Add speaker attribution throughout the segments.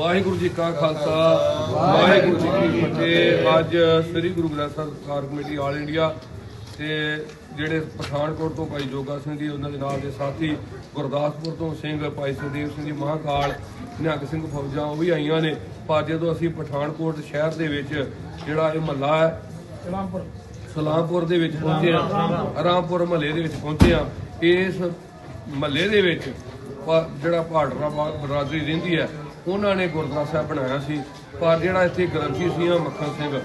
Speaker 1: ਵਾਹਿਗੁਰੂ ਜੀ ਕਾ ਖਾਲਸਾ ਵਾਹਿਗੁਰੂ ਜੀ ਕੀ ਫਤਿਹ। ਅੱਜ ਸ੍ਰੀ ਗੁਰੂ ਗ੍ਰੰਥ ਸਾਹਿਬ ਸਰਕਾਰ ਕਮੇਟੀ ਆਲ ਇੰਡੀਆ ਤੇ ਜਿਹੜੇ ਪਠਾਨਕੋਟ ਤੋਂ ਭਾਈ ਜੋਗਾ ਸਿੰਘ ਜੀ ਉਹਨਾਂ ਦੇ ਨਾਲ ਦੇ ਸਾਥੀ ਗੁਰਦਾਸਪੁਰ ਤੋਂ ਸਿੰਘ ਭਾਈ ਸੁਦੀਪ ਸਿੰਘ ਜੀ ਮਹਾਕਾਲ ਨਿਹੰਗ ਸਿੰਘ ਫੌਜਾਂ ਉਹ ਵੀ ਆਈਆਂ ਨੇ। ਪਰ ਜਦੋਂ ਅਸੀਂ ਪਠਾਨਕੋਟ ਸ਼ਹਿਰ ਦੇ ਵਿੱਚ ਜਿਹੜਾ ਇਹ ਮਹੱਲਾ ਹੈ ਸਲਾਮਪੁਰ। ਦੇ ਵਿੱਚ ਪਹੁੰਚੇ ਆ ਰਾਮਪੁਰ ਮਹੱਲੇ ਦੇ ਵਿੱਚ ਪਹੁੰਚੇ ਆ ਇਸ ਮਹੱਲੇ ਦੇ ਵਿੱਚ ਜਿਹੜਾ ਬਾ- ਬਰਾਦਰੀ ਰਹਿੰਦੀ ਹੈ ਉਹਨਾਂ ਨੇ ਗੁਰਦੁਆਰਾ ਸਾਹਿਬ ਬਣਾਇਆ ਸੀ, ਪਰ ਜਿਹੜਾ ਇੱਥੇ ਗ੍ਰੰਥੀ ਸੀ ਆ ਮੱਖਣ ਸਿੰਘ।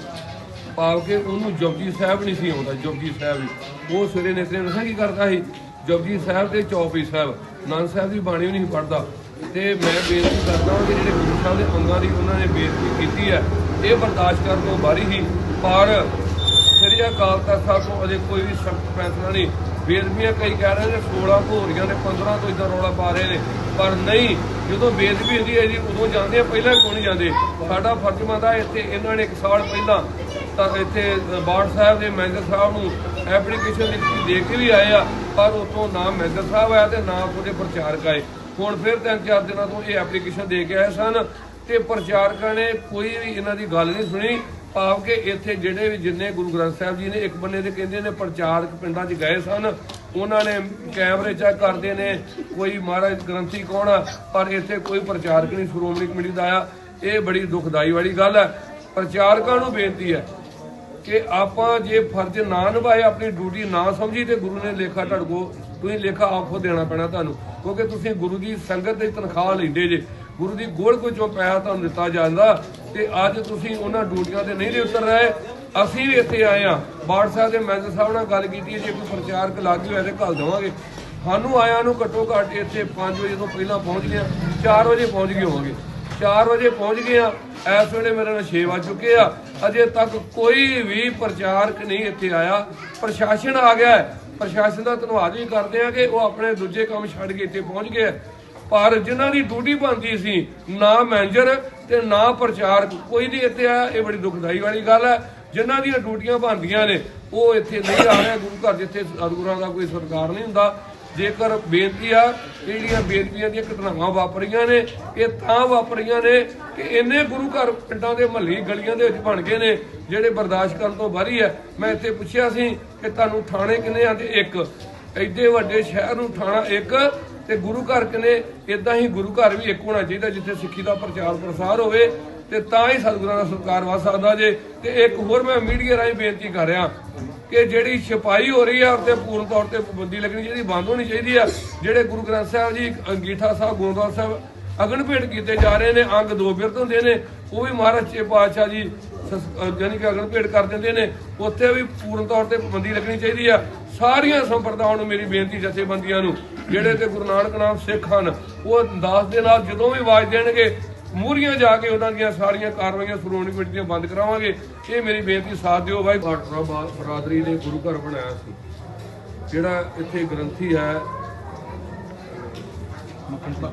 Speaker 1: ਪਾਵ ਕੇ ਉਹਨੂੰ ਜਪਜੀ ਸਾਹਿਬ ਨਹੀਂ ਸੀ ਆਉਂਦਾ, ਜਪਜੀ ਸਾਹਿਬ ਉਹ ਸਵੇਰੇ ਨਿਤਨੇ ਦੱਸਾਂ ਕੀ ਕਰਦਾ ਸੀ? ਜਪਜੀ ਸਾਹਿਬ ਤੇ ਚੌਪਈ ਸਾਹਿਬ। ਨਾਨਕ ਸਾਹਿਬ ਦੀ ਬਾਣੀ ਵੀ ਨਹੀਂ ਪੜਦਾ ਤੇ ਮੈਂ ਬੇਨਤੀ ਕਰਦਾ ਹਾਂ ਕਿ ਜਿਹੜੇ ਗੁਰੂ ਸਾਹਿਬ ਦੇ ਅੰਗਾਂ ਦੀ ਉਹਨਾਂ ਨੇ ਬੇਇੱਜ਼ਤੀ ਕੀਤੀ ਹੈ, ਇਹ ਬਰਦਾਸ਼ਤ ਕਰਨ ਤੋਂ ਬਾਹਰੀ ਹੀ, ਪਰ ਸ੍ਰੀ ਅਕਾਲ ਤਖਤ ਸਾਹਿਬ ਤੋਂ ਅਜੇ ਕੋਈ ਵੀ ਸਖਤ ਫੈਸਲਾ ਨਹੀਂ ਬੇਦਬੀਆਂ ਕਈ ਕਹਿ ਰਹੇ ਨੇ 16 ਭੋਰੀਆਂ ਨੇ 15 ਤੋਂ ਇਦਾਂ ਰੌਲਾ ਪਾ ਰਹੇ ਨੇ। ਪਰ ਨਹੀਂ, ਜਦੋਂ ਬੇਦਬੀ ਹੁੰਦੀ ਹੈ ਜੀ, ਉਦੋਂ ਜਾਂਦੇ ਆ, ਪਹਿਲਾਂ ਕਿਉਂ ਨਹੀਂ ਜਾਂਦੇ। ਸਾਡਾ ਫਰਜ਼ ਬਣਦਾ ਇੱਥੇ, ਇਹਨਾਂ ਨੇ ਇੱਕ ਸਾਲ ਪਹਿਲਾਂ ਤਾਂ ਇੱਥੇ ਬਾੜ ਸਾਹਿਬ ਦੇ ਮੈਨੇਜਰ ਸਾਹਿਬ ਨੂੰ ਐਪਲੀਕੇਸ਼ਨ ਲਿਖੀ ਦੇ ਕੇ ਵੀ ਆਏ ਆ, ਪਰ ਉਤੋਂ ਨਾ ਮੈਨੇਜਰ ਸਾਹਿਬ ਆਇਆ ਤੇ ਨਾ ਉਹਦੇ ਪ੍ਰਚਾਰਕ ਆਏ। ਹੁਣ ਫਿਰ ਤਿੰਨ ਚਾਰ ਦਿਨਾਂ ਤੋਂ ਇਹ ਐਪਲੀਕੇਸ਼ਨ ਦੇ ਕੇ ਆਏ ਸਨ ਤੇ ਪ੍ਰਚਾਰਕਾਂ ਨੇ ਕੋਈ ਵੀ ਇਹਨਾਂ ਦੀ ਗੱਲ ਨਹੀਂ ਸੁਣੀ। ਭਾਵ ਕਿ ਇੱਥੇ ਜਿਹੜੇ ਵੀ ਜਿੰਨੇ ਗੁਰੂ ਗ੍ਰੰਥ ਸਾਹਿਬ ਜੀ ਨੇ, ਇੱਕ ਬੰਨੇ ਤੇ ਕਹਿੰਦੇ ਨੇ, ਪ੍ਰਚਾਰਕ ਪਿੰਡਾਂ 'ਚ ਗਏ ਸਨ। ਉਹਨਾਂ ਨੇ ਕੈਮਰੇ ਚੈੱਕ ਕਰਦੇ ਨੇ, ਕੋਈ ਮਹਾਰਾਜ ਗ੍ਰੰਥੀ ਕੌਣ ਆ? ਪਰ ਇੱਥੇ ਕੋਈ ਪ੍ਰਚਾਰਕ ਨਹੀਂ, ਸ਼੍ਰੋਮਣੀ ਕਮੇਟੀ ਦਾ ਆ ਇਹ ਬੜੀ ਦੁਖਦਾਈ ਵਾਲੀ ਗੱਲ ਹੈ। ਪ੍ਰਚਾਰਕਾਂ ਨੂੰ ਬੇਨਤੀ ਹੈ ਕਿ ਆਪਾਂ ਜੇ ਫਰਜ਼ ਨਾ ਨਿਭਾਏ, ਆਪਣੀ ਡਿਊਟੀ ਨਾ ਸਮਝੀ ਤੇ ਗੁਰੂ ਨੇ ਲੇਖਾ ਢੜਕੋ, ਤੁਸੀਂ ਲੇਖਾ ਆਪੋ ਦੇਣਾ ਪੈਣਾ ਤੁਹਾਨੂੰ। ਕਿਉਂਕਿ ਤੁਸੀਂ ਗੁਰੂ ਦੀ ਸੰਗਤ ਦੀ ਤਨਖਾਹ ਲੈਂਦੇ ਜੇ। ਗੁਰੂ ਦੀ ਗੋਲ ਕੋ ਚੋਂ ਪੈਸਾ ਤੁਹਾਨੂੰ ਦਿੱਤਾ ਜਾਂਦਾ। ਤੇ ਅੱਜ ਤੁਸੀਂ ਉਹਨਾਂ ਡਿਊਟੀਆਂ ਤੇ ਨਹੀਂ ਦੇ ਉਤਰ ਰਹੇ ਅਸੀਂ ਵੀ ਇੱਥੇ ਆਏ ਆ ਬਾੜ ਸਾਹਿਬ ਦੇ ਮੈਨੇਜਰ ਸਾਹਿਬ ਨਾਲ ਗੱਲ ਕੀਤੀ ਹੈ, ਜੇ ਕੋਈ ਪ੍ਰਚਾਰਕ ਲੱਗ ਹੋਇਆ ਤੇ ਘੱਲ ਦੇਵਾਂਗੇ। ਸਾਨੂੰ ਆਇਆਂ ਨੂੰ ਘੱਟੋ ਘੱਟ ਇੱਥੇ 5 ਵਜੇ ਤੋਂ ਪਹਿਲਾਂ ਪਹੁੰਚ ਗਏ 4 ਵਜੇ ਪਹੁੰਚ ਗਏ ਹੋਵਾਂਗੇ। 4 ਵਜੇ ਪਹੁੰਚ ਗਏ ਆ ਇਸ ਵੇਲੇ ਮੇਰੇ ਨਾਲ 6 ਵਜ ਚੁੱਕੇ ਆ। ਅਜੇ ਤੱਕ ਕੋਈ ਵੀ ਪ੍ਰਚਾਰਕ ਨਹੀਂ ਇੱਥੇ ਆਇਆ। ਪ੍ਰਸ਼ਾਸਨ ਆ ਗਿਆ ਪ੍ਰਸ਼ਾਸਨ ਦਾ ਧੰਨਵਾਦ ਵੀ ਕਰਦੇ ਆ ਕਿ ਉਹ ਆਪਣੇ ਦੂਜੇ ਕੰਮ ਛੱਡ ਕੇ ਇੱਥੇ ਪਹੁੰਚ ਗਏ ਪਰ ਜਿਨ੍ਹਾਂ ਦੀ ਡਿਊਟੀ ਬਣਦੀ ਸੀ, ਨਾ ਮੈਨੇਜਰ ਤੇ ਨਾ ਪ੍ਰਚਾਰ ਕੋਈ ਨਹੀਂ ਇੱਥੇ ਆਇਆ ਇਹ ਬੜੀ ਦੁਖਦਾਈ ਵਾਲੀ ਗੱਲ ਹੈ ਜਿਨ੍ਹਾਂ ਦੀਆਂ ਡਿਊਟੀਆਂ ਬਣਦੀਆਂ ਨੇ, ਉਹ ਇੱਥੇ ਨਹੀਂ ਆ ਰਹੇ। ਗੁਰੂ ਘਰ ਜਿੱਥੇ ਸਤਿਗੁਰਾਂ ਦਾ ਕੋਈ ਸਰਕਾਰ ਨਹੀਂ ਹੁੰਦਾ। ਜੇਕਰ ਬੇਨਤੀ ਆ ਕਿ ਜਿਹੜੀਆਂ ਬੇਨਤੀਆਂ ਦੀਆਂ ਘਟਨਾਵਾਂ ਵਾਪਰੀਆਂ ਨੇ, ਇਹ ਤਾਂ ਵਾਪਰੀਆਂ ਨੇ ਕਿ ਇੰਨੇ ਗੁਰੂ ਘਰ ਪਿੰਡਾਂ ਦੇ ਮਹੱਲੀ ਗਲੀਆਂ ਦੇ ਵਿੱਚ ਬਣ ਗਏ ਨੇ, ਜਿਹੜੇ ਬਰਦਾਸ਼ਤ ਕਰਨ ਤੋਂ ਬਾਹਰੀ ਹੈ ਮੈਂ ਇੱਥੇ ਪੁੱਛਿਆ ਸੀ ਕਿ ਤੁਹਾਨੂੰ ਥਾਣੇ ਕਿੰਨੇ ਆ ਤੇ ਇੱਕ? ਐਡੇ ਵੱਡੇ ਸ਼ਹਿਰ ਨੂੰ ਥਾਣਾ ਇੱਕ ਤੇ ਗੁਰੂ ਘਰ ਕਿੰਨੇ ਇਦਾਂ ਹੀ ਗੁਰੂ ਘਰ ਵੀ ਇੱਕ ਹੋਣਾ ਚਾਹੀਦਾ ਜਿੱਥੇ ਸਿੱਖੀ ਦਾ ਪ੍ਰਚਾਰ ਪ੍ਰਸਾਰ ਹੋਵੇ ਤੇ ਤਾਂ ਹੀ ਸਤਿਗੁਰਾਂ ਦਾ ਸਰਕਾਰ ਵਾ ਸਕਦਾ ਜੇ। ਤੇ ਇੱਕ ਹੋਰ ਮੈਂ ਮੀਡੀਆ ਰਾਹੀਂ ਬੇਨਤੀ ਕਰ ਰਿਹਾ ਕਿ ਜਿਹੜੀ ਛਪਾਈ ਹੋ ਰਹੀ ਆ ਉੱਤੇ ਪੂਰਨ ਤੌਰ ਤੇ ਪਾਬੰਦੀ ਲੱਗਣੀ ਚਾਹੀਦੀ, ਬੰਦ ਹੋਣੀ ਚਾਹੀਦੀ ਆ। ਜਿਹੜੇ ਗੁਰੂ ਗ੍ਰੰਥ ਸਾਹਿਬ ਜੀ, ਅੰਗੀਠਾ ਸਾਹਿਬ ਗੋਂਦਵਾਲ ਸਾਹਿਬ ਅਗਨ ਭੇਟ ਕੀਤੇ ਜਾ ਰਹੇ ਨੇ, ਅੰਗ ਦੋ ਬਿਰਧ ਹੁੰਦੇ ਨੇ, ਉਹ ਵੀ ਮਹਾਰਾਜ ਚੇ ਪਾਤਸ਼ਾਹ ਜੀ ਯਾਨੀ ਕਿ ਅਗਨ ਭੇਟ ਕਰ ਦਿੰਦੇ ਨੇ, ਉੱਥੇ ਵੀ ਪੂਰਨ ਤੌਰ ਤੇ ਪਾਬੰਦੀ ਲੱਗਣੀ ਚਾਹੀਦੀ ਆ। ਸਾਰੀਆਂ ਸੰਪਰਦਾਵਾਂ ਨੂੰ ਮੇਰੀ ਬੇਨਤੀ ਜਥੇਬੰਦੀਆਂ ਨੂੰ, ਜਿਹੜੇ ਤੇ ਗੁਰੂ ਨਾਨਕ ਨਾਮ ਸਿੱਖ ਹਨ, ਉਹ ਅੰਦਾਜ਼ ਦੇ ਨਾਲ ਜਦੋਂ ਵੀ ਆਵਾਜ਼ ਦੇਣਗੇ, ਮੂਹਰੀਆਂ ਜਾ ਕੇ ਉਹਨਾਂ ਦੀਆਂ ਸਾਰੀਆਂ ਕਾਰਵਾਈਆਂ ਸ਼੍ਰੋਮਣੀ ਕਮੇਟੀ ਦੀਆਂ ਬੰਦ ਕਰਾਵਾਂਗੇ। ਇਹ ਮੇਰੀ ਬੇਨਤੀ, ਸਾਥ ਦਿਓ ਭਾਈ ਭਾਟਰਾ ਬਾ- ਬਰਾਦਰੀ ਨੇ ਗੁਰੂ ਘਰ ਬਣਾਇਆ ਸੀ। ਜਿਹੜਾ ਇੱਥੇ ਗ੍ਰੰਥੀ ਹੈ,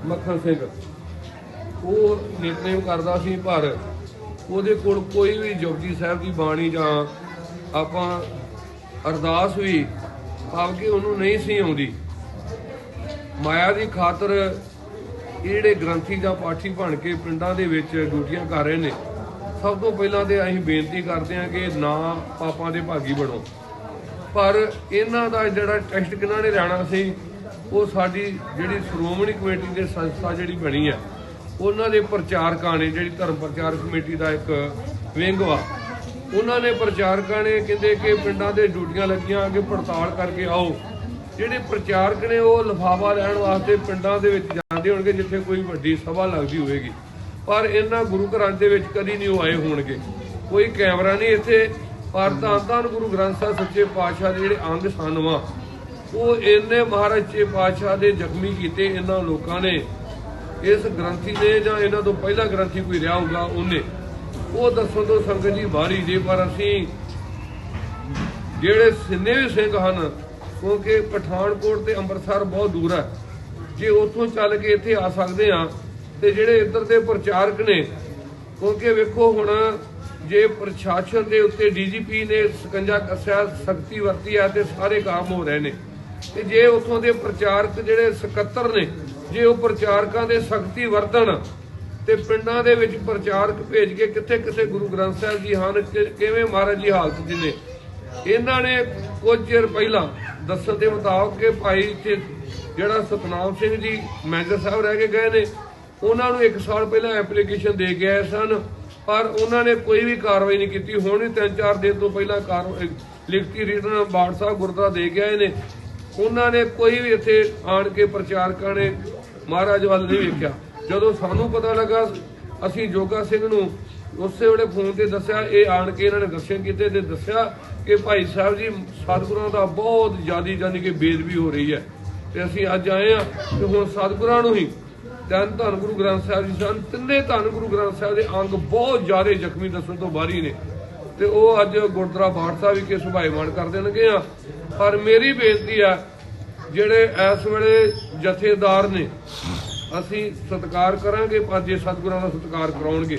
Speaker 1: ਮੱਖਣ ਸਿੰਘ। ਉਹ ਨਿਤਨੇਮ ਕਰਦਾ ਸੀ, ਪਰ ਉਹਦੇ ਕੋਲ ਕੋਈ ਵੀ ਜਪਜੀ ਸਾਹਿਬ ਦੀ ਬਾਣੀ ਜਾਂ ਆਪਾਂ ਅਰਦਾਸ ਵੀ ਭਾਵ ਕਿ ਉਹਨੂੰ ਨਹੀਂ ਸੀ ਆਉਂਦੀ। ਮਾਇਆ ਦੀ ਖਾਤਰ ਇਹ ਜਿਹੜੇ ਗ੍ਰੰਥੀ ਜਾਂ ਪਾਠੀ ਬਣ ਕੇ ਪਿੰਡਾਂ ਦੇ ਵਿੱਚ ਡਿਊਟੀਆਂ ਕਰ ਰਹੇ ਨੇ। ਸਭ ਤੋਂ ਪਹਿਲਾਂ ਤੇ ਅਸੀਂ ਬੇਨਤੀ ਕਰਦੇ ਹਾਂ ਕਿ ਨਾ ਪਾਪਾਂ ਦੇ ਭਾਗੀ ਬਣੋ। ਪਰ ਇਹਨਾਂ ਦਾ ਜਿਹੜਾ ਟੈਸਟ ਕਿਹਨਾਂ ਨੇ ਲੈਣਾ ਸੀ, ਉਹ ਸਾਡੀ ਜਿਹੜੀ ਸ਼੍ਰੋਮਣੀ ਕਮੇਟੀ ਦੇ ਸੰਸਥਾ ਜਿਹੜੀ ਬਣੀ ਹੈ ਉਹਨਾਂ ਦੇ ਪ੍ਰਚਾਰਕਾਂ ਨੇ ਜਿਹੜੀ ਧਰਮ ਪ੍ਰਚਾਰ ਕਮੇਟੀ ਦਾ ਇੱਕ ਵਿੰਗ ਵਾ, ਉਹਨਾਂ ਨੇ ਪ੍ਰਚਾਰਕਾਂ ਨੇ ਕਹਿੰਦੇ ਕਿ ਪਿੰਡਾਂ ਦੇ ਡਿਊਟੀਆਂ ਲੱਗੀਆਂ ਕਿ ਪੜਤਾਲ ਕਰਕੇ ਆਓ। ਜਿਹੜੇ ਪ੍ਰਚਾਰਕ ਨੇ ਉਹ ਲਿਫਾਫਾ ਲੈਣ ਵਾਸਤੇ ਪਿੰਡਾਂ ਦੇ ਵਿੱਚ ਜਾਂਦੇ ਹੋਣਗੇ, ਜਿੱਥੇ ਕੋਈ ਵੱਡੀ ਸਭਾ ਲੱਗਦੀ ਹੋਵੇਗੀ। ਪਰ ਇਹਨਾਂ ਗੁਰੂ ਘਰਾਂ ਦੇ ਵਿੱਚ ਕਦੀ ਨਹੀਂ ਉਹ ਆਏ ਹੋਣਗੇ। ਕੋਈ ਕੈਮਰਾ ਨਹੀਂ ਇੱਥੇ। ਪਰ ਧੰਨ ਤਾਂ ਗੁਰੂ ਗ੍ਰੰਥ ਸਾਹਿਬ ਸੱਚੇ ਪਾਤਸ਼ਾਹ ਦੇ ਜਿਹੜੇ ਅੰਗ ਸਨ ਵਾ, ਉਹ ਇਹਨੇ ਮਹਾਰਾਜ ਸੱਚੇ ਪਾਤਸ਼ਾਹ ਦੇ ਜ਼ਖਮੀ ਕੀਤੇ ਇਹਨਾਂ ਲੋਕਾਂ ਨੇ। ਇਸ ਗ੍ਰੰਥੀ ਨੇ ਜਾਂ ਇਹਨਾਂ ਤੋਂ ਪਹਿਲਾਂ ਗ੍ਰੰਥੀ ਕੋਈ ਰਿਹਾ ਹੋਊਗਾ, ਉਹਨੇ। ਉਹ ਦੱਸਣ ਤੋਂ ਸੰਗਤ ਜੀ ਬਾਹਰੀ ਜੇ, ਪਰ ਅਸੀਂ ਜਿਹੜੇ ਸਿੰਨੇ ਵੀ ਸਿੰਘ ਹਨ, ਕਿਉਂਕਿ ਪਠਾਨਕੋਟ ਤੇ ਅੰਮ੍ਰਿਤਸਰ ਬਹੁਤ ਦੂਰ ਹੈ। ਜੇ ਉੱਥੋਂ ਚੱਲ ਕੇ ਇੱਥੇ ਆ ਸਕਦੇ ਆ ਤੇ ਜਿਹੜੇ ਇੱਧਰ ਦੇ ਪ੍ਰਚਾਰਕ ਨੇ, ਕਿਉਂਕਿ ਵੇਖੋ ਹੁਣ ਜੇ ਪ੍ਰਸ਼ਾਸਨ ਦੇ ਉੱਤੇ ਡੀਜੀਪੀ ਨੇ ਸਕੰਜਾ ਕੱਸਿਆ, ਸਖਤੀ ਵਰਤੀ ਆ ਤੇ ਸਾਰੇ ਕੰਮ ਹੋ ਰਹੇ ਨੇ। ਤੇ ਜੇ ਉੱਥੋਂ ਦੇ ਪ੍ਰਚਾਰਕ ਜਿਹੜੇ ਸਕੱਤਰ ਨੇ ਜੇ ਉਹ ਪ੍ਰਚਾਰਕਾਂ ਦੇ ਸਖਤੀ ਵਰਤਣ ਤੇ ਪਿੰਡਾਂ ਦੇ ਵਿੱਚ ਪ੍ਰਚਾਰਕ ਭੇਜ ਕੇ ਕਿੱਥੇ ਕਿਸੇ ਗੁਰੂ ਗ੍ਰੰਥ ਸਾਹਿਬ ਜੀ ਹਨ ਕਿਵੇਂ ਮਹਾਰਾਜ ਜੀ ਹਾਲਤ ਚ ਨੇ? ਇਹਨਾਂ ਨੇ ਕੁਝ ਚਿਰ ਪਹਿਲਾਂ ਦੱਸਣ ਦੇ ਮੁਤਾਬਕ ਕਿ ਭਾਈ ਇੱਥੇ ਜਿਹੜਾ ਸਤਨਾਮ ਸਿੰਘ ਜੀ ਮੈਨੇਜਰ ਸਾਹਿਬ ਰਹਿ ਕੇ ਗਏ ਨੇ, ਉਹਨਾਂ ਨੂੰ 1 ਸਾਲ ਪਹਿਲਾਂ ਐਪਲੀਕੇਸ਼ਨ ਦੇ ਕੇ ਆਏ ਸਨ, ਪਰ ਉਹਨਾਂ ਨੇ ਕੋਈ ਵੀ ਕਾਰਵਾਈ ਨਹੀਂ ਕੀਤੀ। ਹੁਣ ਵੀ 3-4 ਦਿਨ ਤੋਂ ਪਹਿਲਾਂ ਕਾਰਵਾਈ ਲਿਖਤੀ ਰਿਟਨ ਬਾੜ ਸਾਹਿਬ ਗੁਰਦੁਆਰਾ ਦੇ ਕੇ ਆਏ ਨੇ। ਉਹਨਾਂ ਨੇ ਕੋਈ ਵੀ ਇੱਥੇ ਆਣ ਕੇ ਪ੍ਰਚਾਰਕਾਂ ਨੇ ਮਹਾਰਾਜ ਵੱਲ ਨਹੀਂ ਵੇਖਿਆ। ਜਦੋਂ ਸਾਨੂੰ ਪਤਾ ਲੱਗਾ, ਅਸੀਂ ਜੋਗਾ ਸਿੰਘ ਨੂੰ ਉਸੇ ਵੇਲੇ ਫੋਨ ਤੇ ਦੱਸਿਆ, ਇਹ ਆਣ ਕੇ ਇਹਨਾਂ ਨੇ ਦਰਸ਼ਨ ਕੀਤੇ ਤੇ ਦੱਸਿਆ ਕਿ ਭਾਈ ਸਾਹਿਬ ਜੀ, ਸਤਿਗੁਰਾਂ ਦਾ ਬਹੁਤ ਜ਼ਿਆਦੀ ਜਾਨੀ ਕਿ ਬੇਦਬੀ ਹੋ ਰਹੀ ਹੈ। ਤੇ ਅਸੀਂ ਅੱਜ ਆਏ ਆ ਤੇ ਹੁਣ ਸਤਿਗੁਰਾਂ ਨੂੰ ਹੀ ਧੰਨ ਧੰਨ ਗੁਰੂ ਗ੍ਰੰਥ ਸਾਹਿਬ ਜੀ ਸਨ। ਤਿੰਨੇ ਧੰਨ ਗੁਰੂ ਗ੍ਰੰਥ ਸਾਹਿਬ ਦੇ ਅੰਗ ਬਹੁਤ ਜ਼ਿਆਦਾ ਜ਼ਖਮੀ ਦੱਸਣ ਤੋਂ ਬਾਹਰੀ ਨੇ। ਤੇ ਉਹ ਅੱਜ ਗੁਰਦੁਆਰਾ ਬਾਠ ਸਾਹਿਬ ਵਿਖੇ ਸੁਭਾਈਮਾਨ ਕਰ ਦੇਣਗੇ ਆ। ਪਰ ਮੇਰੀ ਬੇਨਤੀ ਆ ਜਿਹੜੇ ਇਸ ਵੇਲੇ ਜਥੇਦਾਰ ਨੇ। ਅਸੀਂ ਸਤਿਕਾਰ ਕਰਾਂਗੇ, ਪਰ ਜੇ ਸਤਿਗੁਰਾਂ ਦਾ ਸਤਿਕਾਰ ਕਰਾਉਣਗੇ।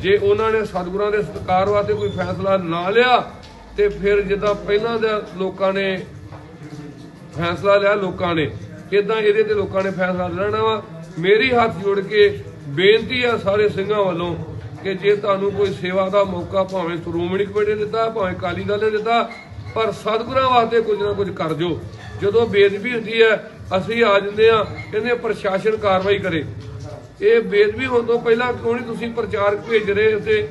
Speaker 1: ਜੇ ਉਹਨਾਂ ਨੇ ਸਤਿਗੁਰਾਂ ਦੇ ਸਤਿਕਾਰ ਵਾਸਤੇ ਕੋਈ ਫੈਸਲਾ ਨਾ ਲਿਆ, ਤੇ ਫਿਰ ਜਿੱਦਾਂ ਪਹਿਲਾਂ ਦੇ ਲੋਕਾਂ ਨੇ ਫੈਸਲਾ ਲਿਆ ਲੋਕਾਂ ਨੇ ਇਦਾਂ ਇਹਦੇ ਤੇ ਲੋਕਾਂ ਨੇ ਫੈਸਲਾ ਲੈਣਾ ਵਾ। ਮੇਰੀ ਹੱਥ ਜੋੜ ਕੇ ਬੇਨਤੀ ਆ ਸਾਰੇ ਸਿੰਘਾਂ ਵੱਲੋਂ ਕਿ ਜੇ ਤੁਹਾਨੂੰ ਕੋਈ ਸੇਵਾ ਦਾ ਮੌਕਾ ਭਾਵੇਂ ਸ਼੍ਰੋਮਣੀ ਕਮੇਟੀ ਨੇ ਦਿੱਤਾ, ਭਾਵੇਂ ਕਾਲੀ ਦਲ ਨੇ ਦਿੱਤਾ, ਪਰ ਸਤਿਗੁਰਾਂ ਵਾਸਤੇ ਕੁਝ ਨਾ ਕੁਝ ਕਰ ਜੋ। ਜਦੋਂ ਬੇਦਬੀ ਹੁੰਦੀ ਹੈ ਅਸੀਂ ਆ ਜਾਂਦੇ ਆ ਕਹਿੰਦੇ ਪ੍ਰਸ਼ਾਸਨ ਕਾਰਵਾਈ ਕਰੇ। ਇਹ ਬੇਦਬੀ ਹੋਣ ਤੋਂ ਪਹਿਲਾਂ ਕਿਉਂ ਨਹੀਂ ਤੁਸੀਂ ਪ੍ਰਚਾਰਕ ਭੇਜ ਰਹੇ ਉੱਤੇ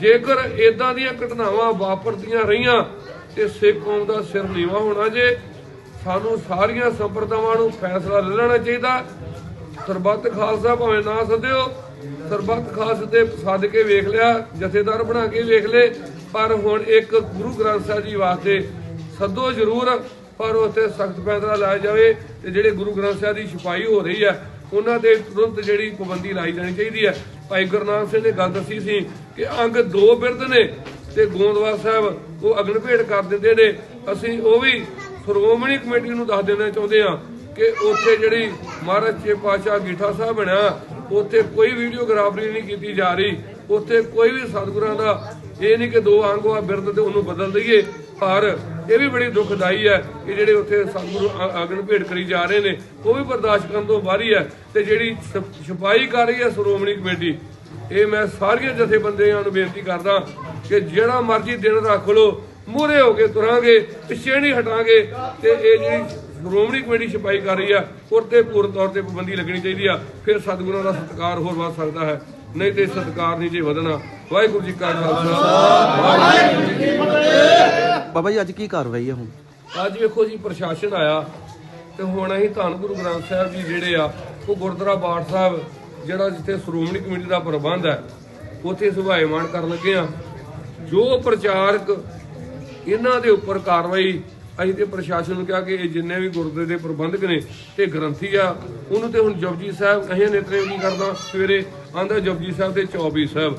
Speaker 1: ਜੇਕਰ ਇਦਾਂ ਦੀਆਂ ਘਟਨਾਵਾਂ ਵਾਪਰਦੀਆਂ ਰਹੀਆਂ, ਤੇ ਸਿੱਖ ਕੌਮ ਦਾ ਸਿਰ ਨੀਵਾ ਹੋਣਾ ਜੇ, ਸਾਨੂੰ ਸਾਰੀਆਂ ਸੰਪਰਦਾਵਾਂ ਨੂੰ ਫੈਸਲਾ ਲੈ ਲੈਣਾ ਚਾਹੀਦਾ। ਸਰਬੱਤ ਖਾਲਸਾ ਭਾਵੇਂ ਨਾ ਸੱਦਿਓ, ਸਰਬੱਤ ਖਾਲਸੇ ਤੇ ਸੱਦ ਕੇ ਵੇਖ ਲਿਆ, ਜਥੇਦਾਰ ਬਣਾ ਕੇ ਵੇਖ ਲੇ ਪਰ ਹੁਣ ਇੱਕ ਗੁਰੂ ਗ੍ਰੰਥ ਸਾਹਿਬ ਜੀ ਵਾਸਤੇ ਸੱਦੋ ਜ਼ਰੂਰ। ਪਰ ਉੱਥੇ ਸਖਤ ਫੈਸਲਾ ਲਾਇਆ ਜਾਵੇ ਤੇ ਜਿਹੜੇ ਗੁਰੂ ਗ੍ਰੰਥ ਸਾਹਿਬ ਦੀ ਛਪਾਈ ਹੋ ਰਹੀ ਹੈ, ਉਹਨਾਂ ਤੇ ਤੁਰੰਤ ਜਿਹੜੀ ਪਾਬੰਦੀ ਲਾਈ ਜਾਣੀ ਚਾਹੀਦੀ ਹੈ। ਭਾਈ ਗੁਰਨਾਮ ਸਿੰਘ ਨੇ ਗੱਲ ਦੱਸੀ ਸੀ ਕਿ ਅੰਗ ਦੋ ਬਿਰਧ ਨੇ ਤੇ ਗੋਂਦਵਾਲ ਸਾਹਿਬ ਉਹ ਅਗਨ ਭੇਟ ਕਰ ਦਿੰਦੇ ਨੇ। ਅਸੀਂ ਉਹ ਵੀ ਸ਼੍ਰੋਮਣੀ ਕਮੇਟੀ ਨੂੰ ਦੱਸ ਦੇਣਾ ਚਾਹੁੰਦੇ ਆ ਕਿ ਉੱਥੇ ਜਿਹੜੀ ਮਹਾਰਾਜ ਛੇ ਪਾਤਸ਼ਾਹ ਗੀਠਾ ਸਾਹਿਬ ਬਣਿਆ, ਉੱਥੇ ਕੋਈ ਵੀਡੀਓਗ੍ਰਾਫਰੀ ਨਹੀਂ ਕੀਤੀ ਜਾ ਰਹੀ। ਉੱਥੇ ਕੋਈ ਵੀ ਸਤਿਗੁਰਾਂ ਦਾ ਇਹ ਨਹੀਂ ਕਿ ਦੋ ਅੰਗ ਆ ਬਿਰਧ ਤੇ ਉਹਨੂੰ ਬਦਲ ਦਈਏ, ਪਰ ਇਹ ਵੀ ਬੜੀ ਦੁਖਦਾਈ ਹੈ ਕਿ ਜਿਹੜੇ ਉੱਥੇ ਸਤਿਗੁਰੂ ਅ- ਭੇਟ ਕਰੀ ਜਾ ਰਹੇ ਨੇ, ਉਹ ਵੀ ਬਰਦਾਸ਼ਤ ਕਰਨ ਤੋਂ ਬਾਹਰੀ ਹੈ ਤੇ ਜਿਹੜੀ ਛ- ਛਪਾਈ ਕਰ ਰਹੀ ਹੈ ਸ਼੍ਰੋਮਣੀ ਕਮੇਟੀ, ਇਹ ਮੈਂ ਸਾਰੀਆਂ ਜਥੇਬੰਦੀਆਂ ਨੂੰ ਬੇਨਤੀ ਕਰਦਾ ਕਿ ਜਿਹੜਾ ਮਰਜ਼ੀ ਦਿਨ ਰੱਖ ਲਓ, ਮੂਹਰੇ ਹੋ ਕੇ ਤੁਰਾਂਗੇ, ਪਿੱਛੇ ਨਹੀਂ ਹਟਾਂਗੇ ਤੇ ਇਹ ਜਿਹੜੀ ਸ਼੍ਰੋਮਣੀ ਕਮੇਟੀ ਛਪਾਈ ਕਰ ਰਹੀ ਆ ਉਹ ਤੇ ਪੂਰਨ ਤੌਰ ਤੇ ਪਾਬੰਦੀ ਲੱਗਣੀ ਚਾਹੀਦੀ ਆ, ਫਿਰ ਸਤਿਗੁਰਾਂ ਦਾ ਸਤਿਕਾਰ ਹੋਰ ਵੱਧ ਸਕਦਾ ਹੈ। ਨਹੀਂ ਤੇ ਸਤਿਕਾਰ ਨਹੀਂ ਜੇ ਵਧਣਾ। ਵਾਹਿਗੁਰੂ ਜੀ ਕਾ ਖਾਲਸਾ। ਵਾਹਿਗੁਰੂ ਜੀ ਕੀ ਫਤਿਹ
Speaker 2: ਬਾਬਾ ਜੀ ਅੱਜ ਕੀ ਕਾਰਵਾਈ ਹੈ ਹੁਣ?
Speaker 1: ਅੱਜ ਵੇਖੋ ਜੀ ਪ੍ਰਸ਼ਾਸਨ ਆਇਆ ਤੇ ਹੁਣ ਅਸੀਂ ਧੰਨ ਗੁਰੂ ਗ੍ਰੰਥ ਸਾਹਿਬ ਜੀ ਜਿਹੜੇ ਆ ਉਹ ਗੁਰਦੁਆਰਾ ਬਾਠ ਸਾਹਿਬ ਜਿਹੜਾ ਜਿੱਥੇ ਸ਼੍ਰੋਮਣੀ ਕਮੇਟੀ ਦਾ ਪ੍ਰਬੰਧ ਹੈ ਉੱਥੇ ਸੁਭਾਏਮਾਨ ਕਰਨ ਲੱਗੇ ਆ। ਜੋ ਪ੍ਰਚਾਰਕ ਇਹਨਾਂ ਦੇ ਉੱਪਰ ਕਾਰਵਾਈ ਅਸੀਂ ਤੇ ਪ੍ਰਸ਼ਾਸਨ ਨੂੰ ਕਿਹਾ ਕਿ ਇਹ ਜਿੰਨੇ ਵੀ ਗੁਰਦੁਆਰੇ ਦੇ ਪ੍ਰਬੰਧਕ ਨੇ ਤੇ ਗ੍ਰੰਥੀ ਆ, ਉਹਨੂੰ ਤੇ ਹੁਣ ਜਪਜੀ ਸਾਹਿਬ ਅਸੀਂ ਨਿਤਨੇਮ ਨਹੀਂ ਕਰਦਾ, ਸਵੇਰੇ ਆਂਦਾ ਜਪਜੀ ਸਾਹਿਬ ਤੇ 24 ਸਾਹਿਬ।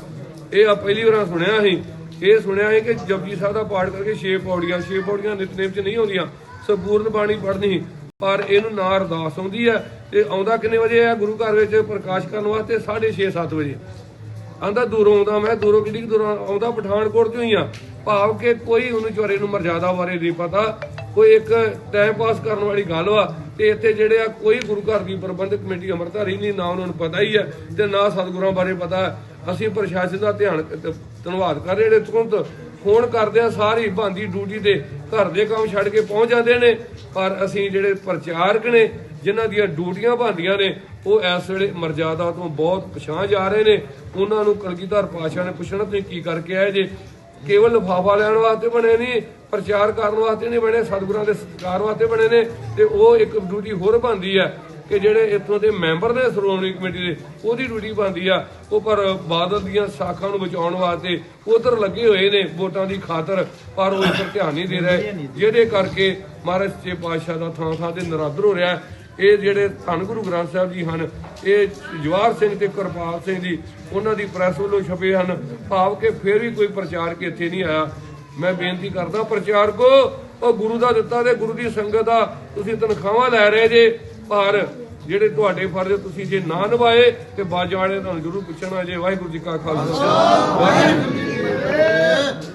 Speaker 1: ਇਹ ਆ ਪਹਿਲੀ ਵਾਰ ਸੁਣਿਆ ਸੀ ਇਹ ਸੁਣਿਆ ਹੈ ਕਿ ਜਪਜੀ ਸਾਹਿਬ ਦਾ ਪਾਠ ਕਰਕੇ ਛੇ ਪੌੜੀਆਂ ਛੇ ਪੌੜੀਆਂ ਨਿਤਨੇਮ 'ਚ ਨਹੀਂ ਆਉਂਦੀਆਂ, ਸੰਪੂਰਨ ਬਾਣੀ ਪੜ੍ਹਨੀ। ਪਰ ਇਹਨੂੰ ਨਾ ਅਰਦਾਸ ਆਉਂਦੀ ਹੈ ਤੇ ਆਉਂਦਾ ਕਿੰਨੇ ਵਜੇ ਆ? ਗੁਰੂ ਘਰ ਵਿੱਚ ਪ੍ਰਕਾਸ਼ ਕਰਨ ਵਾਸਤੇ 6:30 7 ਵਜੇ। ਆਂਦਾ ਦੂਰੋਂ ਆਉਂਦਾ ਮੈਂ, ਦੂਰੋਂ ਕਿੰਨੀ ਕੁ ਦੂਰੋਂ ਆਉਂਦਾ? ਪਠਾਨਕੋਟ ਤੋਂ ਹੀ ਆ। ਭਾਵ ਕਿ ਕੋਈ ਉਹਨੂੰ ਚੋਰੇ ਨੂੰ ਮਰਜ਼ਾਦਾ ਬਾਰੇ ਨਹੀਂ ਪਤਾ। ਕੋਈ ਇੱਕ ਟਾਈਮ ਪਾਸ ਕਰਨ ਵਾਲੀ ਗੱਲ ਵਾ ਤੇ ਇੱਥੇ ਜਿਹੜੇ ਆ ਕੋਈ ਗੁਰੂ ਘਰ ਦੀ ਪ੍ਰਬੰਧਕ ਕਮੇਟੀ ਅਮਰਤਾਰੀ ਨਹੀਂ, ਨਾ ਉਹਨਾਂ ਨੂੰ ਪਤਾ ਹੀ ਹੈ ਤੇ ਨਾ ਸਤਿਗੁਰਾਂ ਬਾਰੇ ਪਤਾ। ਅਸੀਂ ਪ੍ਰਸ਼ਾਸਨ ਦਾ ਧਿਆਨ ਧੰਨਵਾਦ ਕਰ ਰਹੇ ਨੇ ਤੁਰੰਤ ਫੋਨ ਕਰਦੇ ਆ, ਸਾਰੀ ਬੰਦੀ ਡਿਊਟੀ ਤੇ ਘਰ ਦੇ ਕੰਮ ਛੱਡ ਕੇ ਪਹੁੰਚ ਜਾਂਦੇ ਨੇ। ਪਰ ਅਸੀਂ ਜਿਹੜੇ ਪ੍ਰਚਾਰਕ ਨੇ, ਜਿਨ੍ਹਾਂ ਦੀਆਂ ਡਿਊਟੀਆਂ ਬਣਦੀਆਂ ਨੇ, ਉਹ ਇਸ ਵੇਲੇ ਮਰਜ਼ਾਦਾ ਤੋਂ ਬਹੁਤ ਪਛਾਣ ਜਾ ਰਹੇ ਨੇ। ਉਹਨਾਂ ਨੂੰ ਕਲਗੀਧਰ ਪਾਸ਼ਾ ਨੇ ਪੁੱਛਣਾ, ਤੁਸੀਂ ਕੀ ਕਰਕੇ ਆਏ ਜੇ? ਕੇਵਲ ਲਿਫਾਫਾ ਲੈਣ ਵਾਸਤੇ ਬਣੇ ਨਹੀਂ ਪ੍ਰਚਾਰ ਕਰਨ ਵਾਸਤੇ ਨਹੀਂ ਬਣੇ ਸਤਿਗੁਰਾਂ ਦੇ ਸਤਿਕਾਰ ਵਾਸਤੇ ਬਣੇ ਨੇ ਤੇ ਉਹ ਇੱਕ ਡਿਊਟੀ ਹੋਰ ਬਣਦੀ ਹੈ ਕਿ ਜਿਹੜੇ ਇੱਥੋਂ ਦੇ ਮੈਂਬਰ ਨੇ ਸ਼੍ਰੋਮਣੀ ਕਮੇਟੀ ਦੇ ਉਹਦੀ ਡਿਊਟੀ ਬਣਦੀ ਆ ਉਹ ਪਰ ਬਾਦਲ ਦੀਆਂ ਸਾਖਾਂ ਨੂੰ ਬਚਾਉਣ ਵਾਸਤੇ ਉਧਰ ਲੱਗੇ ਹੋਏ ਨੇ ਵੋਟਾਂ ਦੀ ਖਾਤਰ ਪਰ ਉਹ ਇੱਧਰ ਧਿਆਨ ਨਹੀਂ ਦੇ ਰਹੇ ਜਿਹਦੇ ਕਰਕੇ ਮਹਾਰਾਜ ਸੱਚੇ ਪਾਤਸ਼ਾਹ ਦਾ ਥਾਂ ਥਾਂ ਤੇ ਨਰਾਦਰ ਹੋ ਰਿਹਾ। ਇਹ ਜਿਹੜੇ ਧੰਨ ਗੁਰੂ ਗ੍ਰੰਥ ਸਾਹਿਬ ਜੀ ਹਨ, ਇਹ ਜਵਾਰ ਸਿੰਘ ਤੇ ਕਿਰਪਾਲ ਸਿੰਘ ਜੀ, ਉਹਨਾਂ ਦੀ ਪ੍ਰੈਸ ਵੱਲੋਂ ਛਪੇ ਹਨ। ਭਾਵ ਕਿ ਫਿਰ ਵੀ ਕੋਈ ਪ੍ਰਚਾਰਕ ਇੱਥੇ ਨਹੀਂ ਆਇਆ। ਮੈਂ ਬੇਨਤੀ ਕਰਦਾ, ਪ੍ਰਚਾਰਕੋ, ਉਹ ਗੁਰੂ ਦਾ ਦਿੱਤਾ ਤੇ ਗੁਰੂ ਦੀ ਸੰਗਤ ਦਾ ਤੁਸੀਂ ਤਨਖਾਹਾਂ ਲੈ ਰਹੇ ਜੇ, ਪਰ ਜਿਹੜੇ ਤੁਹਾਡੇ ਫਰਜ਼ ਤੁਸੀਂ ਜੇ ਨਾ ਨਿਭਾਏ, ਤੇ ਬਾਜ ਵਾਲੇ ਤੁਹਾਨੂੰ ਜ਼ਰੂਰ ਪੁੱਛਣਾ ਜੇ। ਵਾਹਿਗੁਰੂ ਜੀ ਕਾ ਖਾਲਸਾ। ਵਾਹਿਗੁਰੂ ਜੀ ਕੀ ਫਤਿਹ।